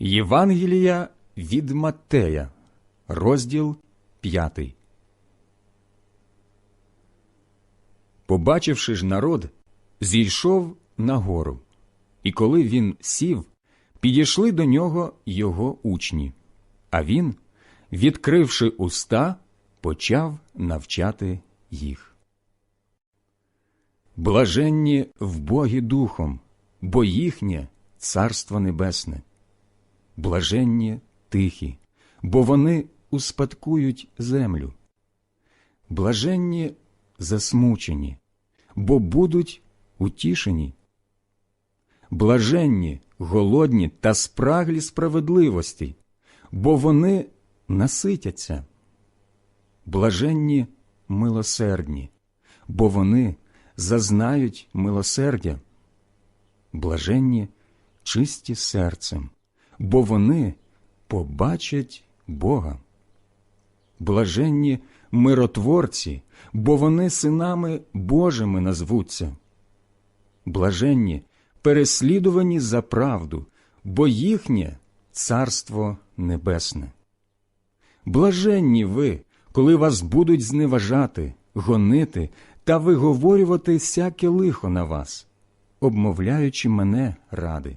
Євангелія від Маттея, розділ 5. Побачивши ж народ, зійшов на гору, і коли він сів, підійшли до нього його учні, а він, відкривши уста, почав навчати їх. Блаженні в Богі духом, бо їхнє царство небесне. Блаженні тихі, бо вони успадкують землю. Блаженні засмучені, бо будуть утішені. Блаженні, голодні та спраглі справедливості, бо вони наситяться. Блаженні милосердні, бо вони зазнають милосердя. Блаженні чисті серцем, бо вони побачать Бога. Блаженні миротворці, бо вони синами Божими назвуться. Блаженні переслідувані за правду, бо їхнє царство небесне. Блаженні ви, коли вас будуть зневажати, гонити та виговорювати всяке лихо на вас, обмовляючи мене ради.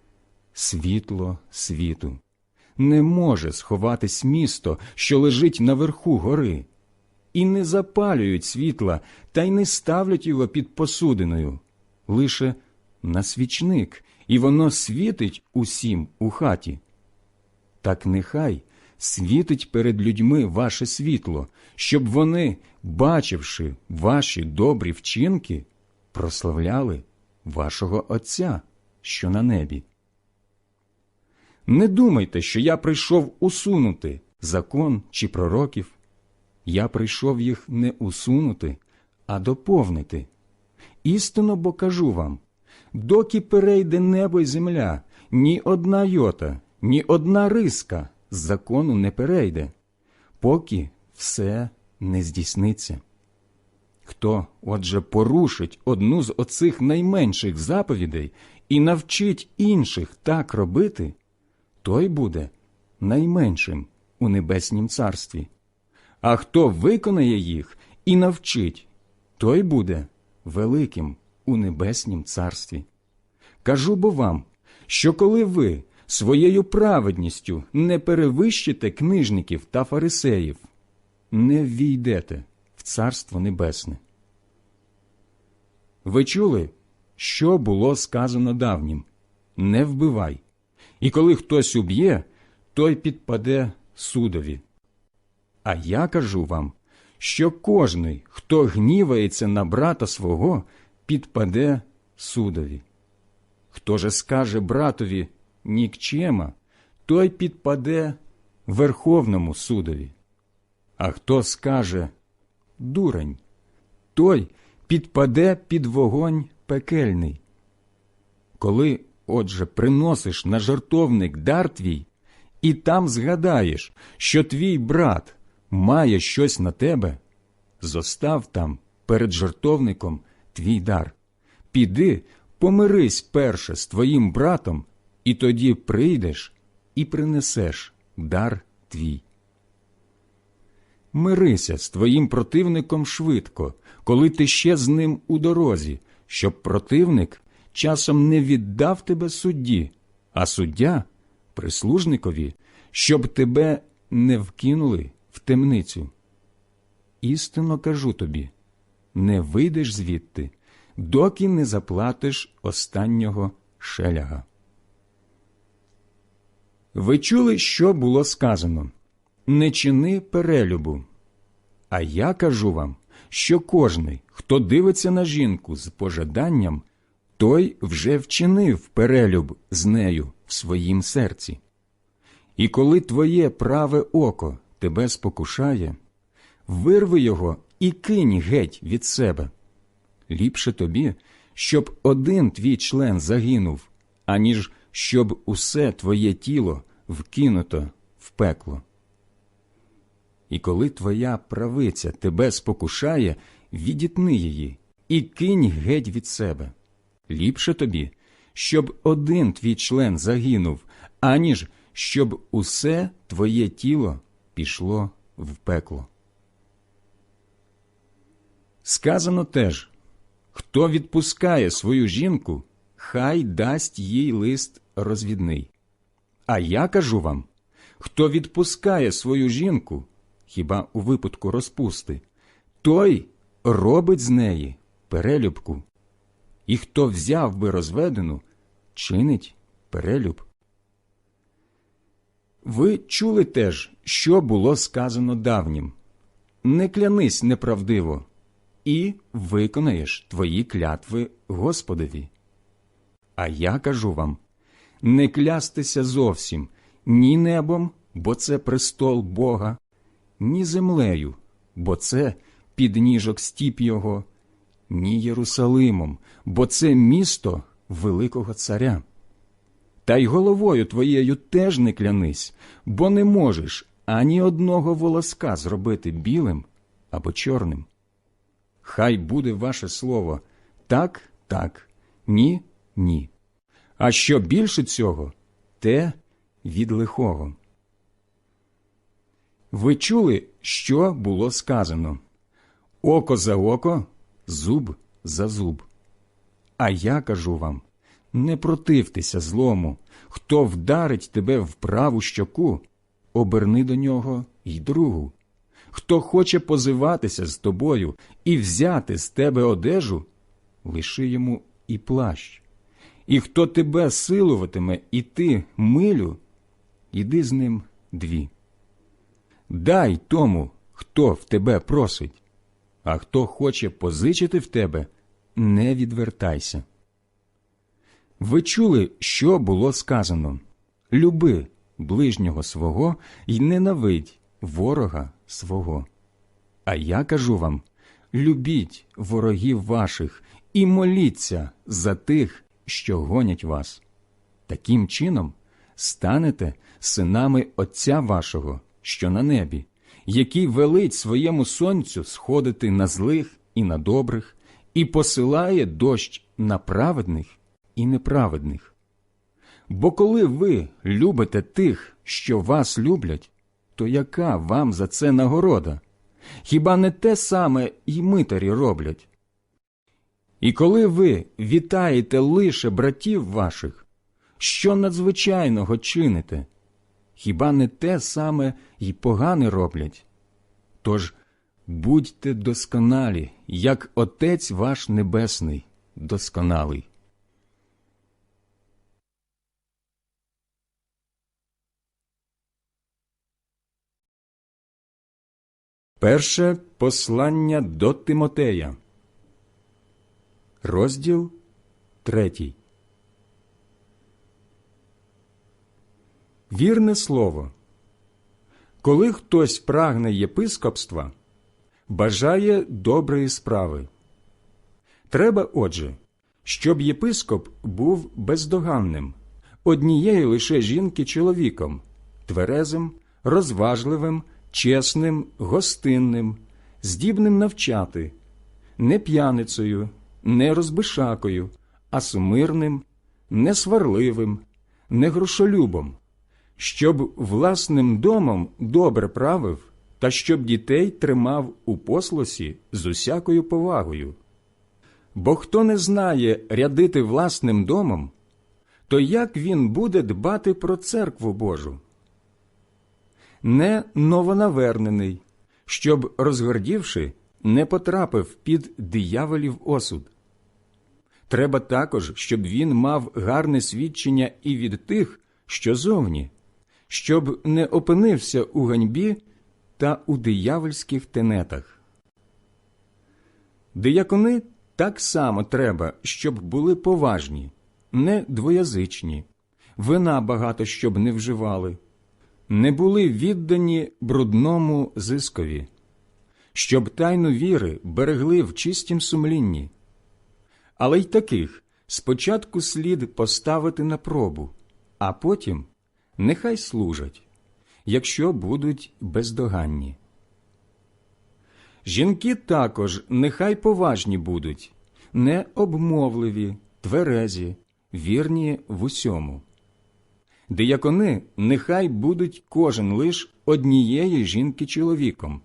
світло світу. Не може сховатись місто, що лежить наверху гори, і не запалюють світла та й не ставлять його під посудиною, лише на свічник, і воно світить усім у хаті. Так нехай світить перед людьми ваше світло, щоб вони, бачивши ваші добрі вчинки, прославляли вашого Отця, що на небі. Не думайте, що я прийшов усунути закон чи пророків. Я прийшов їх не усунути, а доповнити. Істинно бо кажу вам доки перейде небо й земля, ні одна йота, ні одна риска з закону не перейде, поки все не здійсниться. Хто, отже, порушить одну з оцих найменших заповідей і навчить інших так робити, той буде найменшим у небеснім царстві. А хто виконає їх і навчить, той буде великим у небеснім царстві. Кажу бо вам, що коли ви своєю праведністю не перевищите книжників та фарисеїв, не ввійдете в Царство Небесне. Ви чули, що було сказано давнім не вбивай, і коли хтось уб'є, той підпаде судові. А я кажу вам, що кожний, хто гнівається на брата свого, підпаде судові. Хто же скаже братові нікчема, той підпаде Верховному судові. А хто скаже дурень, той підпаде під вогонь пекельний. Коли, отже, приносиш на жартовник дар твій, і там згадаєш, що твій брат має щось на тебе, зостав там перед жартовником твій дар. Піди, помирись перше з твоїм братом, і тоді прийдеш і принесеш дар твій. Мирися з твоїм противником швидко, коли ти ще з ним у дорозі, щоб противник часом не віддав тебе судді, а суддя прислужникові, щоб тебе не вкинули в темницю. Істинно кажу тобі не вийдеш звідти, доки не заплатиш останнього шеляга. Ви чули, що було сказано не чини перелюбу. А я кажу вам, що кожний, хто дивиться на жінку з пожаданням, той вже вчинив перелюб з нею в своїм серці. І коли твоє праве око тебе спокушає, вирви його і кинь геть від себе. Ліпше тобі, щоб один твій член загинув, аніж щоб усе твоє тіло вкинуто в пекло. І коли твоя правиця тебе спокушає, відітни її і кинь геть від себе. Ліпше тобі, щоб один твій член загинув, аніж щоб усе твоє тіло пішло в пекло. Сказано теж хто відпускає свою жінку, хай дасть їй лист розвідний. А я кажу вам хто відпускає свою жінку, хіба у випадку розпусти, той робить з неї перелюбку. І хто взяв би розведену, чинить перелюб. Ви чули теж, що було сказано давнім не клянись неправдиво, і виконаєш твої клятви Господові. А я кажу вам не клястися зовсім ні небом, бо це престол Бога, ні землею, бо це підніжок стіп Його, ні Єрусалимом, бо це місто Великого Царя. Та й головою твоєю теж не клянись, бо не можеш ані одного волоска зробити білим або чорним. Хай буде ваше слово так, так, ні, ні. А що більше цього, те від лихого. Ви чули, що було сказано око за око, зуб за зуб. А я кажу вам не противтеся злому, хто вдарить тебе в праву щоку, оберни до нього й другу. Хто хоче позиватися з тобою і взяти з тебе одежу, лиши йому і плащ. І хто тебе силуватиме і ти милю, іди з ним дві. Дай тому, хто в тебе просить, а хто хоче позичити в тебе, не відвертайся. Ви чули, що було сказано люби ближнього свого й ненавидь ворога свого. А я кажу вам любіть ворогів ваших і моліться за тих, що гонять вас. Таким чином станете синами Отця вашого, що на небі, який велить своєму сонцю сходити на злих і на добрих, і посилає дощ на праведних і неправедних. Бо коли ви любите тих, що вас люблять, то яка вам за це нагорода? Хіба не те саме й митарі роблять? І коли ви вітаєте лише братів ваших, що надзвичайного чините? Хіба не те саме й погане роблять? Тож будьте досконалі, як Отець ваш Небесний досконалий. Перше послання до Тимотея, розділ третій. Вірне слово. Коли хтось прагне єпископства, бажає доброї справи. Треба, отже, щоб єпископ був бездоганним, однієї лише жінки чоловіком, тверезим, розважливим чесним, гостинним, здібним навчати, не п'яницею, не розбишакою, а сумирним, не сварливим, не грошолюбом, щоб власним домом добре правив та щоб дітей тримав у послосі з усякою повагою. Бо хто не знає рядити власним домом, то як він буде дбати про церкву Божу? не новонавернений, щоб, розгордівши, не потрапив під дияволів осуд. Треба також, щоб він мав гарне свідчення і від тих, що зовні, щоб не опинився у ганьбі та у диявольських тенетах. Диякони так само треба, щоб були поважні, не двоязичні, вина багато щоб не вживали не були віддані брудному зискові, щоб тайну віри берегли в чистім сумлінні. Але й таких спочатку слід поставити на пробу, а потім нехай служать, якщо будуть бездоганні. Жінки також нехай поважні будуть, не обмовливі, тверезі, вірні в усьому. Диякони нехай будуть кожен лиш однієї жінки чоловіком,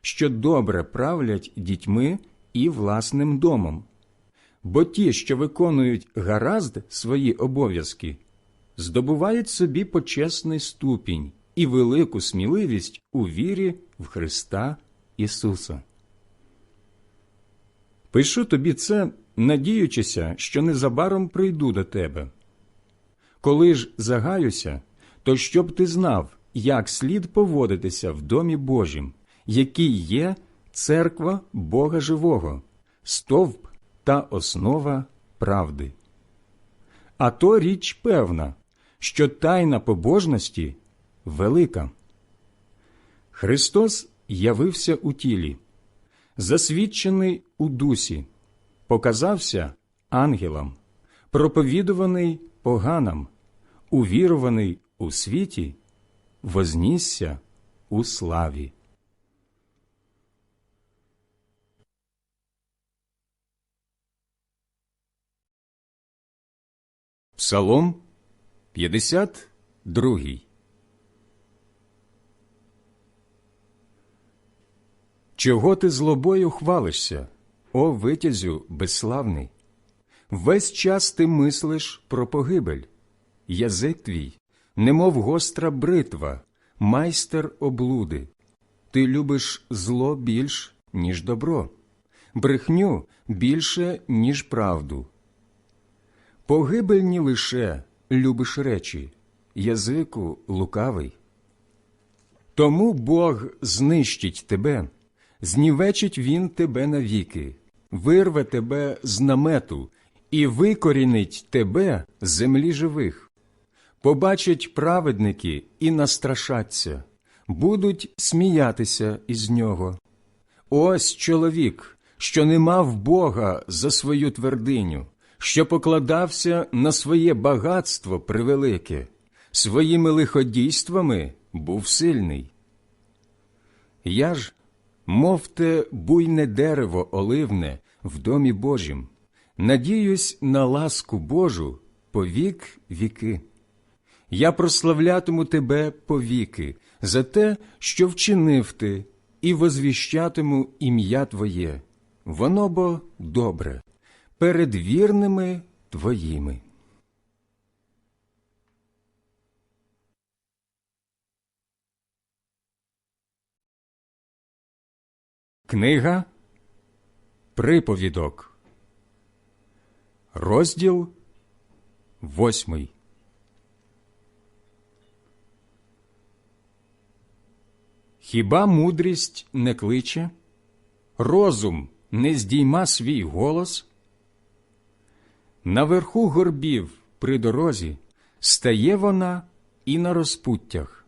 що добре правлять дітьми і власним домом. Бо ті, що виконують гаразд свої обов'язки, здобувають собі почесний ступінь і велику сміливість у вірі в Христа Ісуса. Пишу тобі це, надіючися, що незабаром прийду до тебе. Коли ж загаюся, то щоб ти знав, як слід поводитися в домі Божім, який є церква Бога Живого, стовп та основа правди. А то річ певна, що тайна побожності велика. Христос явився у тілі, засвідчений у дусі, показався ангелам, проповідуваний поганам, увірований у світі, вознісся у славі. Псалом 52 Чого ти злобою хвалишся, о витязю безславний? Весь час ти мислиш про погибель, язик твій, немов гостра бритва, майстер облуди. Ти любиш зло більш, ніж добро, брехню більше, ніж правду. Погибельні лише любиш речі, язику лукавий. Тому Бог знищить тебе, знівечить він тебе навіки, вирве тебе з намету і викорінить тебе з землі живих. Побачать праведники і настрашаться, будуть сміятися із нього. Ось чоловік, що не мав Бога за свою твердиню, що покладався на своє багатство превелике, своїми лиходійствами був сильний. Я ж, мов те буйне дерево оливне в домі Божім, надіюсь на ласку Божу по вік віки. Я прославлятиму тебе повіки за те, що вчинив ти, і возвіщатиму ім'я Твоє, воно бо добре, перед вірними Твоїми. Книга Приповідок, розділ восьмий. Хіба мудрість не кличе, розум не здійма свій голос? Наверху горбів при дорозі стає вона і на розпуттях.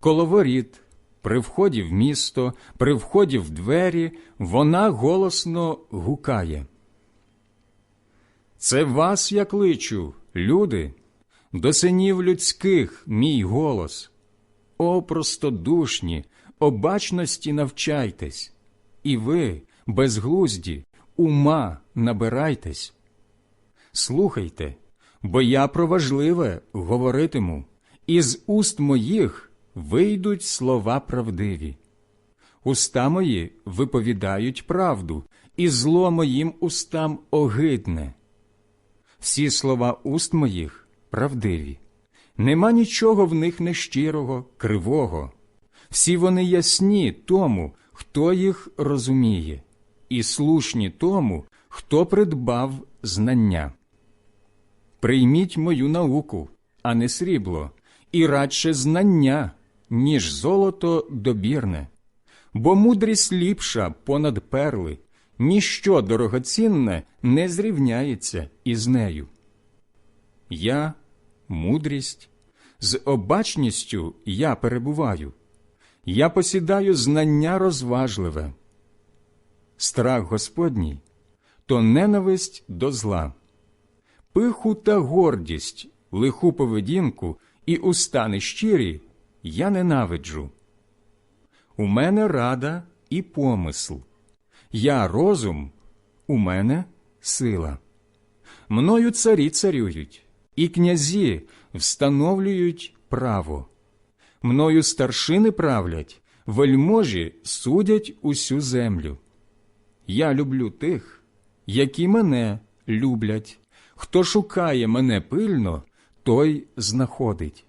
Коло воріт, при вході в місто, при вході в двері, вона голосно гукає. Це вас я кличу, люди, до синів людських мій голос. О, простодушні, обачності навчайтесь, і ви, безглузді, ума набирайтесь. Слухайте, бо я про важливе говоритиму, і з уст моїх вийдуть слова правдиві. Уста мої виповідають правду, і зло моїм устам огидне. Всі слова уст моїх правдиві. Нема нічого в них нещирого, кривого. Всі вони ясні тому, хто їх розуміє, і слушні тому, хто придбав знання. Прийміть мою науку, а не срібло, і радше знання, ніж золото добірне, бо мудрість ліпша понад перли, ніщо дорогоцінне не зрівняється із нею. Я, мудрість, з обачністю я перебуваю, я посідаю знання розважливе. Страх Господній то ненависть до зла, пиху та гордість, лиху поведінку і уста нещирі я ненавиджу. У мене рада і помисл, я розум, у мене сила. Мною царі царюють, і князі встановлюють право. Мною старшини правлять, вельможі судять усю землю. Я люблю тих, які мене люблять. Хто шукає мене пильно, той знаходить.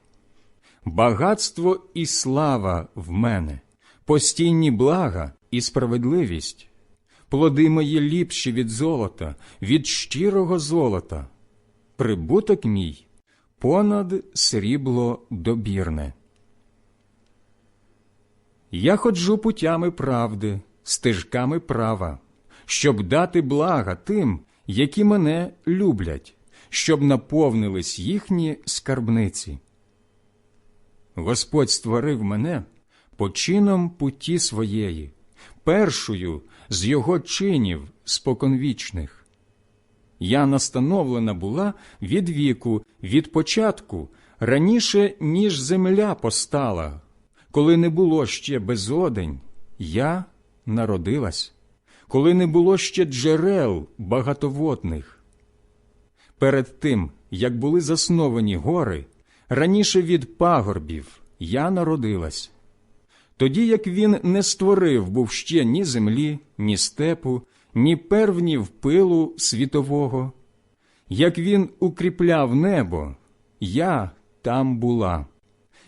Багатство і слава в мене, постійні блага і справедливість, плоди мої ліпші від золота, від щирого золота, прибуток мій понад срібло добірне. Я ходжу путями правди, стежками права, щоб дати блага тим, які мене люблять, щоб наповнились їхні скарбниці. Господь створив мене почином путі своєї, першою з його чинів споконвічних. Я настановлена була від віку, від початку, раніше, ніж земля постала, коли не було ще безодень, я народилась, коли не було ще джерел багатоводних. Перед тим, як були засновані гори, раніше від пагорбів я народилась. Тоді як він не створив був ще ні землі, ні степу, ні первнів пилу світового, як він укріпляв небо, я там була,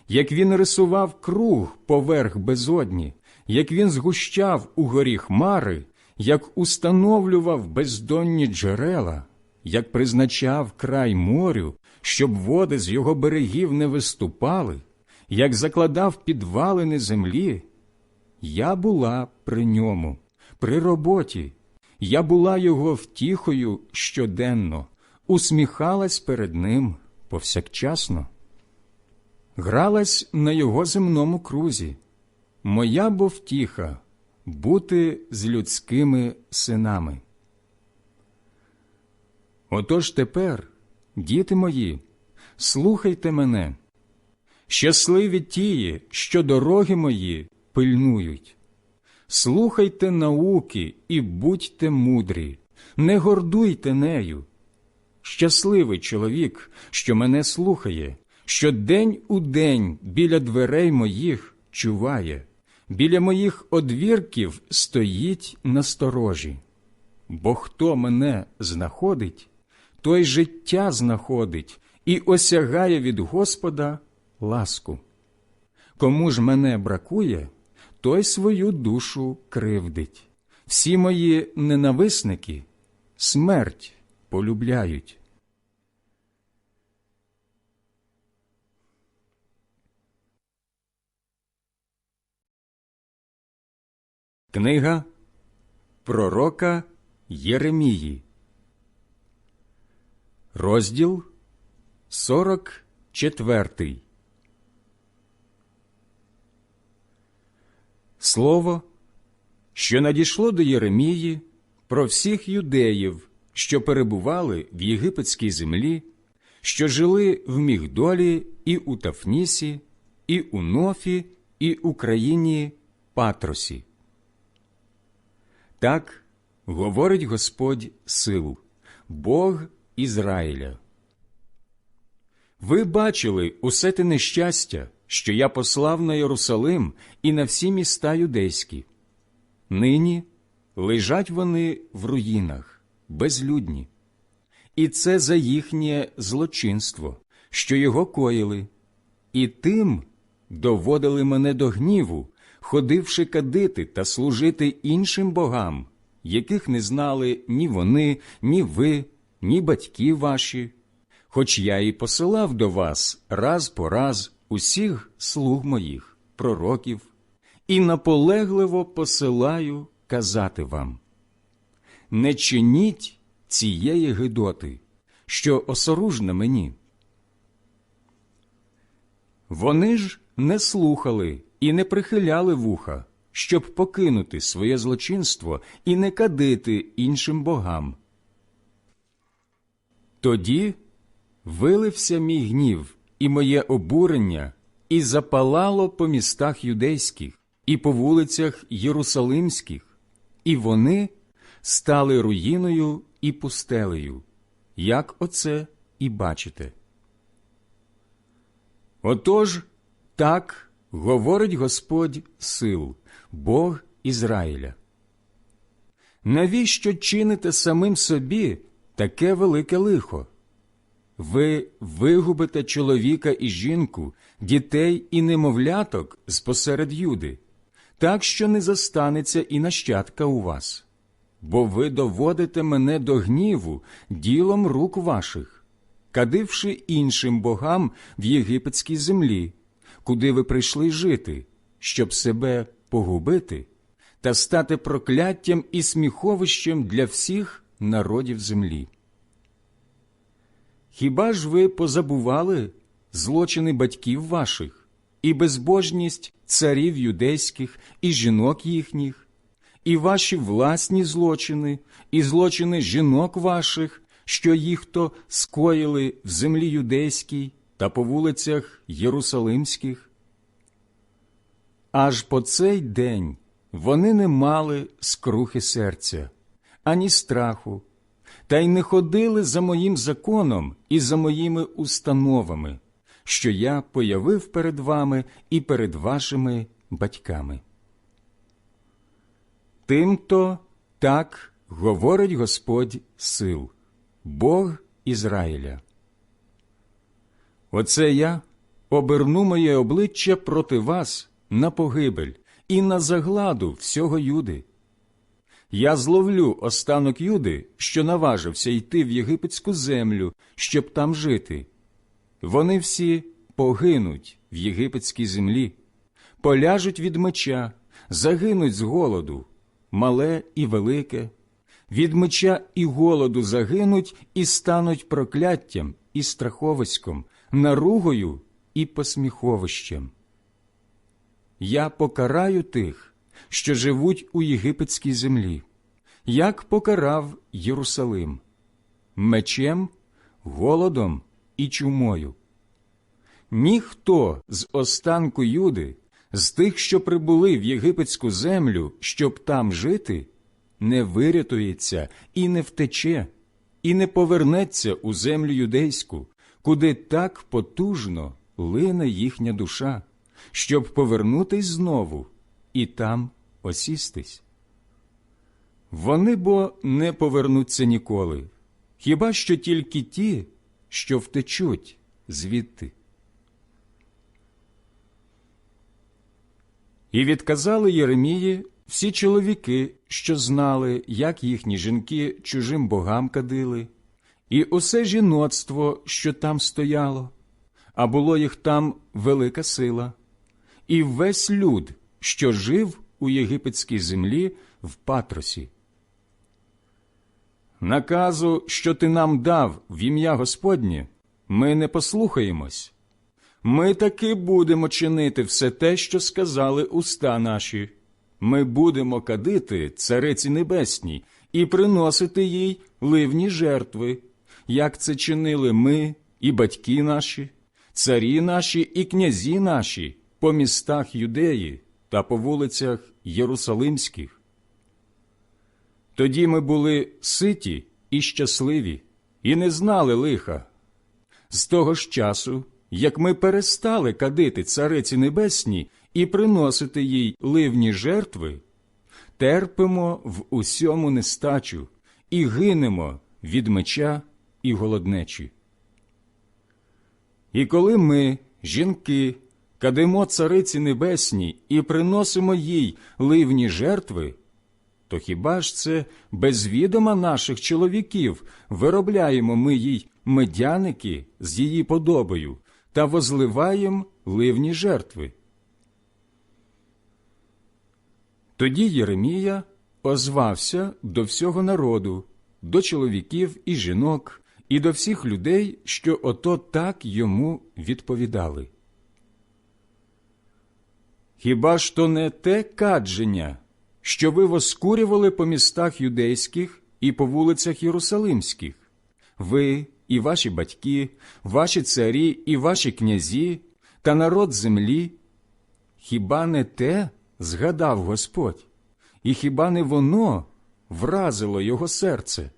як він рисував круг поверх безодні, як він згущав у горі хмари, як установлював бездонні джерела, як призначав край морю, щоб води з його берегів не виступали, як закладав підвалини землі, я була при ньому, при роботі, я була його втіхою щоденно, усміхалась перед ним повсякчасно, гралась на його земному крузі. Моя бо втіха бути з людськими синами. Отож тепер, діти мої, слухайте мене, щасливі тії, що дороги мої пильнують. Слухайте науки і будьте мудрі, не гордуйте нею. Щасливий чоловік, що мене слухає, що день у день біля дверей моїх чуває, біля моїх одвірків стоїть на сторожі. Бо хто мене знаходить, той життя знаходить і осягає від Господа ласку. Кому ж мене бракує, той свою душу кривдить. Всі мої ненависники смерть полюбляють. Книга Пророка Єремії, розділ 44 Слово, що надійшло до Єремії про всіх юдеїв, що перебували в єгипетській землі, що жили в Мігдолі і у Тафнісі, і у Нофі, і у країні Патросі. Так говорить Господь сил, Бог Ізраїля. Ви бачили усе те нещастя, що я послав на Єрусалим і на всі міста юдейські. Нині лежать вони в руїнах, безлюдні, і це за їхнє злочинство, що його коїли, і тим доводили мене до гніву, ходивши кадити та служити іншим богам, яких не знали ні вони, ні ви, ні батьки ваші, хоч я і посилав до вас раз по раз усіх слуг моїх, пророків, і наполегливо посилаю казати вам не чиніть цієї гидоти, що осоружна мені. Вони ж не слухали і не прихиляли вуха, щоб покинути своє злочинство і не кадити іншим богам. Тоді вилився мій гнів і моє обурення, і запалало по містах юдейських, і по вулицях Єрусалимських, і вони стали руїною і пустелею, як оце і бачите. Отож, так говорить Господь сил, Бог Ізраїля. Навіщо чините самим собі таке велике лихо? Ви вигубите чоловіка і жінку, дітей і немовляток з посеред юди, так що не застанеться і нащадка у вас, бо ви доводите мене до гніву ділом рук ваших, кадивши іншим богам в єгипетській землі, куди ви прийшли жити, щоб себе погубити та стати прокляттям і сміховищем для всіх народів землі. Хіба ж ви позабували злочини батьків ваших, і безбожність царів юдейських, і жінок їхніх, і ваші власні злочини, і злочини жінок ваших, що їх то скоїли в землі юдейській та по вулицях Єрусалимських? Аж по цей день вони не мали скрухи серця, ані страху, та й не ходили за моїм законом і за моїми установами, що я появив перед вами і перед вашими батьками. Тимто так говорить Господь сил, Бог Ізраїля. Оце я оберну моє обличчя проти вас на погибель і на загладу всього юди. Я зловлю останок Юди, що наважився йти в єгипетську землю, щоб там жити. Вони всі погинуть в єгипетській землі, поляжуть від меча, загинуть з голоду, мале і велике, від меча і голоду загинуть і стануть прокляттям і страховиськом, наругою і посміховищем. Я покараю тих що живуть у єгипетській землі, як покарав Єрусалим, мечем, голодом і чумою. Ніхто з останку Юди, з тих, що прибули в єгипетську землю, щоб там жити, не вирятується і не втече, і не повернеться у землю юдейську, куди так потужно лине їхня душа, щоб повернутись знову і там осістись. Вони бо не повернуться ніколи, хіба що тільки ті, що втечуть звідти. І відказали Єремії всі чоловіки, що знали, як їхні жінки чужим богам кадили, і усе жіноцтво, що там стояло, а було їх там велика сила, і весь люд, що жив у єгипетській землі в Патросі. Наказу, що ти нам дав в ім'я Господнє, ми не послухаємось. Ми таки будемо чинити все те, що сказали уста наші. Ми будемо кадити цариці небесній і приносити їй ливні жертви, як це чинили ми і батьки наші, царі наші і князі наші по містах юдеї та по вулицях Єрусалимських. Тоді ми були ситі і щасливі, і не знали лиха. З того ж часу, як ми перестали кадити цариці небесні і приносити їй ливні жертви, терпимо в усьому нестачу і гинемо від меча і голоднечі. І коли ми, жінки, кадимо цариці небесній і приносимо їй ливні жертви, то хіба ж це без відома наших чоловіків виробляємо ми їй медяники з її подобою та возливаємо ливні жертви? Тоді Єремія озвався до всього народу, до чоловіків і жінок, і до всіх людей, що ото так йому відповідали. Хіба ж то не те кадження, що ви воскурювали по містах юдейських і по вулицях Єрусалимських? Ви і ваші батьки, ваші царі і ваші князі та народ землі? Хіба не те згадав Господь, і хіба не воно вразило його серце?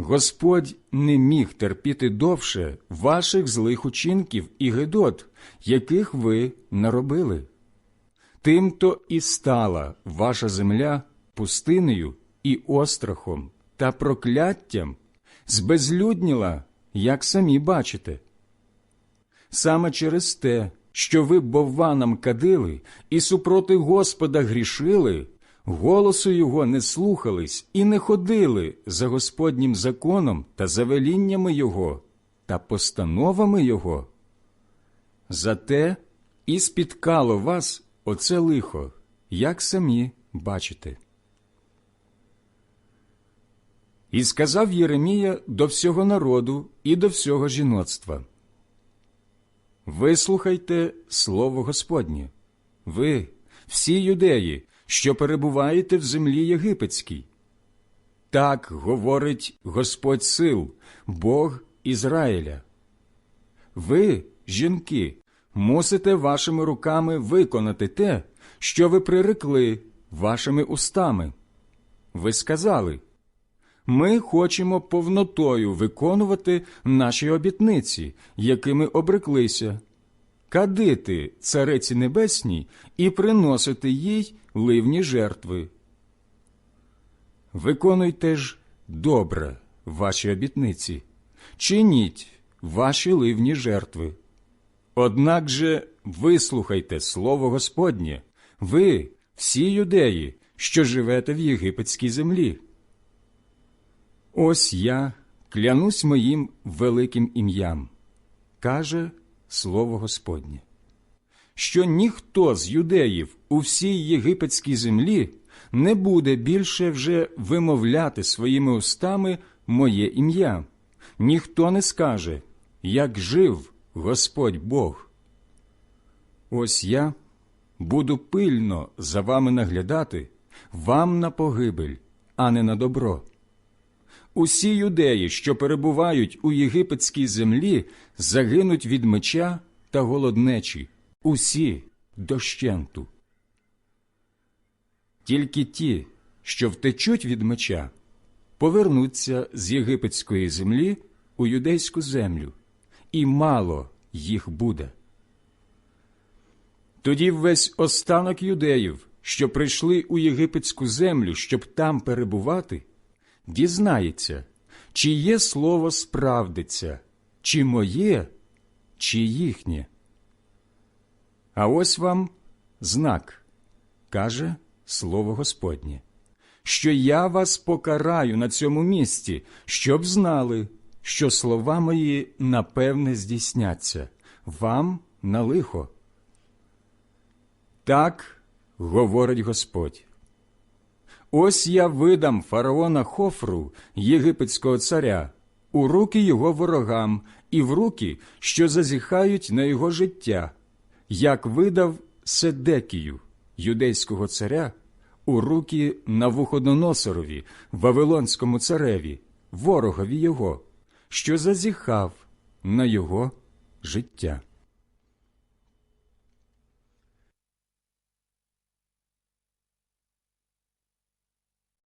Господь не міг терпіти довше ваших злих учинків і гидот, яких ви наробили. Тимто і стала ваша земля пустинею і острахом та прокляттям, збезлюдніла, як самі бачите. Саме через те, що ви бовванам кадили і супроти Господа грішили, голосу його не слухались і не ходили за Господнім законом та за веліннями його та постановами його. Зате і спіткало вас оце лихо, як самі бачите. І сказав Єремія до всього народу і до всього жіноцтва. Вислухайте слово Господнє, ви, всі юдеї, що перебуваєте в землі єгипетській. Так говорить Господь сил, Бог Ізраїля. Ви, жінки, мусите вашими руками виконати те, що ви прирекли вашими устами. Ви сказали, ми хочемо повнотою виконувати наші обітниці, якими обреклися, кадити цариці небесній і приносити їй ливні жертви. Виконуйте ж добре ваші обітниці, чиніть ваші ливні жертви. Однак же вислухайте слово Господнє, ви, всі юдеї, що живете в єгипетській землі. Ось я клянусь моїм великим ім'ям, каже слово Господнє, що ніхто з юдеїв у всій єгипетській землі не буде більше вже вимовляти своїми устами моє ім'я, ніхто не скаже, як жив Господь Бог. Ось я буду пильно за вами наглядати, вам на погибель, а не на добро. Усі юдеї, що перебувають у єгипетській землі, загинуть від меча та голоднечі, усі дощенту. Тільки ті, що втечуть від меча, повернуться з єгипетської землі у юдейську землю, і мало їх буде. Тоді весь останок юдеїв, що прийшли у єгипетську землю, щоб там перебувати, дізнається, чиє слово справдиться, чи моє, чи їхнє. А ось вам знак, каже слово Господнє, що я вас покараю на цьому місці, щоб знали, що слова мої напевне здійсняться, вам на лихо. Так говорить Господь. Ось я видам фараона Хофру, єгипетського царя, у руки його ворогам і в руки, що зазіхають на його життя, як видав Седекію, юдейського царя, у руки Навуходоносорові, Вавилонському цареві, ворогові його, що зазіхав на його життя.